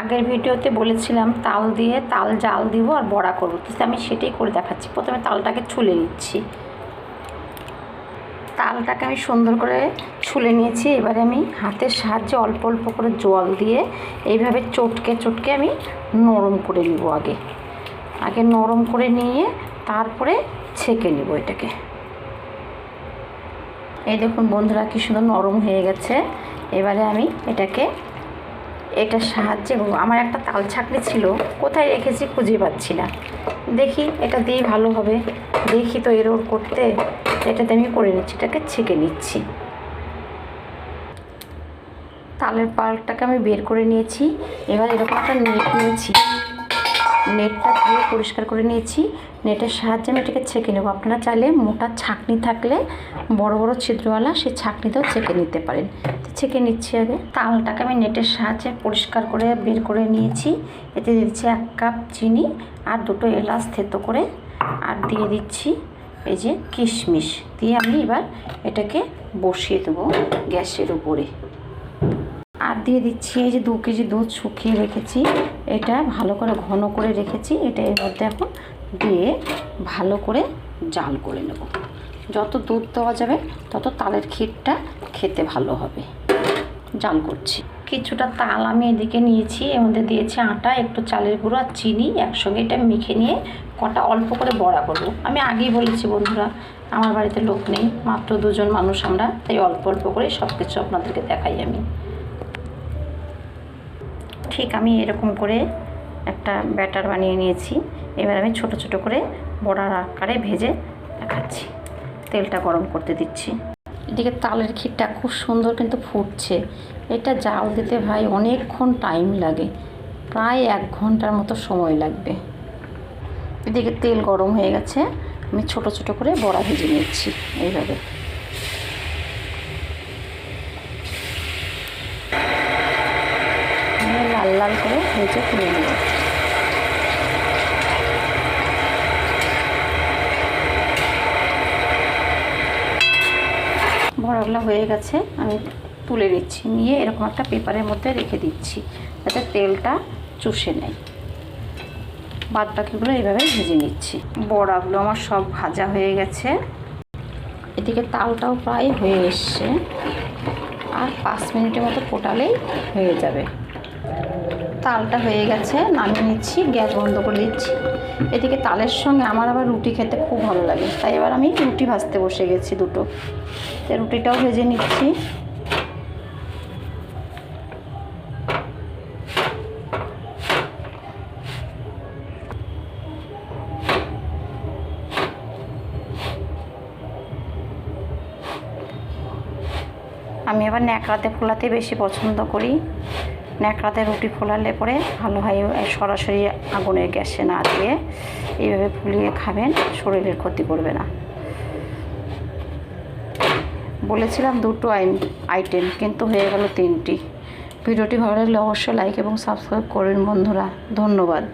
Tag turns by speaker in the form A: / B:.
A: আগের ভিডিওতে বলেছিলাম তাল দিয়ে তাল জাল দিব আর বড়া করব। তো আমি সেটাই করে দেখাচ্ছি। প্রথমে তালটাকে ছুলে নিচ্ছি। তালটাকে আমি সুন্দর করে ছুলে নিয়েছি। এবারে আমি হাতের সাহায্যে অল্প অল্প করে জল দিয়ে এইভাবে চটকে চটকে আমি নরম করে নিব আগে। আগে নরম করে নিয়ে তারপরে ছেঁকে নেব এটাকে। এই দেখুন বন্ধুরা কি সুন্দর নরম হয়ে গেছে। এবারে আমি এটাকে এটার সাহায্যে আমার একটা তাল ছাকনি ছিল, কোথায় রেখেছি খুঁজে পাচ্ছি না। দেখি, এটা দিয়েই ভালো হবে। দেখি তো এরোর করতে, এটাতে আমি করে নিচ্ছি, এটাকে ছেঁকে নিচ্ছি। তালের পালটাকে আমি বের করে নিয়েছি। এবার এরকম একটা নেট নিয়েছি। নেটটা ধুয়ে পরিষ্কার করে নিয়েছি। নেটের সাহায্যে আমি এটাকে ছেঁকে নেব। আপনারা চাইলে মোটা ছাকনি থাকলে বড় বড় ছিদ্রওয়ালা সেই ছাকনিতেও ছেঁকে নিতে পারেন। তো ছেঁকে নিচ্ছি আগে। তালটাকে আমি নেটের সাহায্যে পরিষ্কার করে বের করে নিয়েছি। এতে দিচ্ছি এক কাপ চিনি আর দুটো এলাচ থেতো করে। আর দিয়ে দিচ্ছি এই যে কিশমিশ। দিয়ে আমি এবার এটাকে বসিয়ে দেবো গ্যাসের উপরে। আর দিয়ে দিচ্ছি এই যে দু কেজি দুধ শুকিয়ে রেখেছি। এটা ভালো করে ঘন করে রেখেছি। এটা এর মধ্যে এখন দিয়ে ভালো করে জাল করে নেব। যত দুধ দেওয়া যাবে, তত তালের ক্ষীরটা খেতে ভালো হবে। জাল করছি। কিছুটা তাল আমি এদিকে নিয়েছি। এর মধ্যে দিয়েছি আটা, একটু চালের গুঁড়ো আর চিনি। একসঙ্গে এটা মেখে নিয়ে কটা অল্প করে বড়া করব। আমি আগেই বলেছি বন্ধুরা, আমার বাড়িতে লোক নেই। মাত্র দুজন মানুষ আমরা। তাই অল্প অল্প করে সব কিছু আপনাদেরকে দেখাই আমি। ঠিক আমি এরকম করে একটা ব্যাটার বানিয়ে নিয়েছি। এবার আমি ছোট ছোট করে বড়ার আকারে ভেজে দেখাচ্ছি। তেলটা গরম করতে দিচ্ছি। এদিকে তালের ক্ষীরটা খুব সুন্দর কিন্তু ফুটছে। এটা জাল দিতে ভাই অনেকক্ষণ টাইম লাগে। প্রায় এক ঘণ্টার মতো সময় লাগবে। এদিকে তেল গরম হয়ে গেছে। আমি ছোট ছোট করে বড়া ভেজে নিচ্ছি এইভাবে আমি লাল লাল করে ভেজে তুলে নেব। বড়াগুলো হয়ে গেছে, আমি তুলে নিচ্ছি, নিয়ে এরকম একটা পেপারের মধ্যে রেখে দিচ্ছি, যাতে তেলটা চুষে নেয়। বাদ বাকিগুলো এইভাবে ভেজে নিচ্ছি। বড়াগুলো আমার সব ভাজা হয়ে গেছে। এদিকে তালটাও প্রায় হয়ে এসছে। আর পাঁচ মিনিটের মতো ফোটালেই হয়ে যাবে। তালটা হয়ে গেছে, নামিয়ে নিচ্ছি, গ্যাস বন্ধ করে দিচ্ছি। এদিকে তালের সঙ্গে আমার আবার রুটি খেতে খুব ভালো লাগে। তাই এবার আমি রুটি ভাজতে বসে গেছি দুটো। রুটিটাও ভেজে নিচ্ছি। আমি আবার ন্যাকড়াতে ফোলাতে বেশি পছন্দ করি। ন্যাকড়াতে রুটি ফোলালে পরে ভালো হয় সরাসরি আগুনের গ্যাসে না দিয়ে এইভাবে ফুলিয়ে খাবেন, শরীরের ক্ষতি করবে না। বলেছিলাম দুটো আইন, আইটেম, কিন্তু হয়ে গেল তিনটি। ভিডিওটি ভালো লাগলে অবশ্যই লাইক এবং সাবস্ক্রাইব করবেন বন্ধুরা, ধন্যবাদ।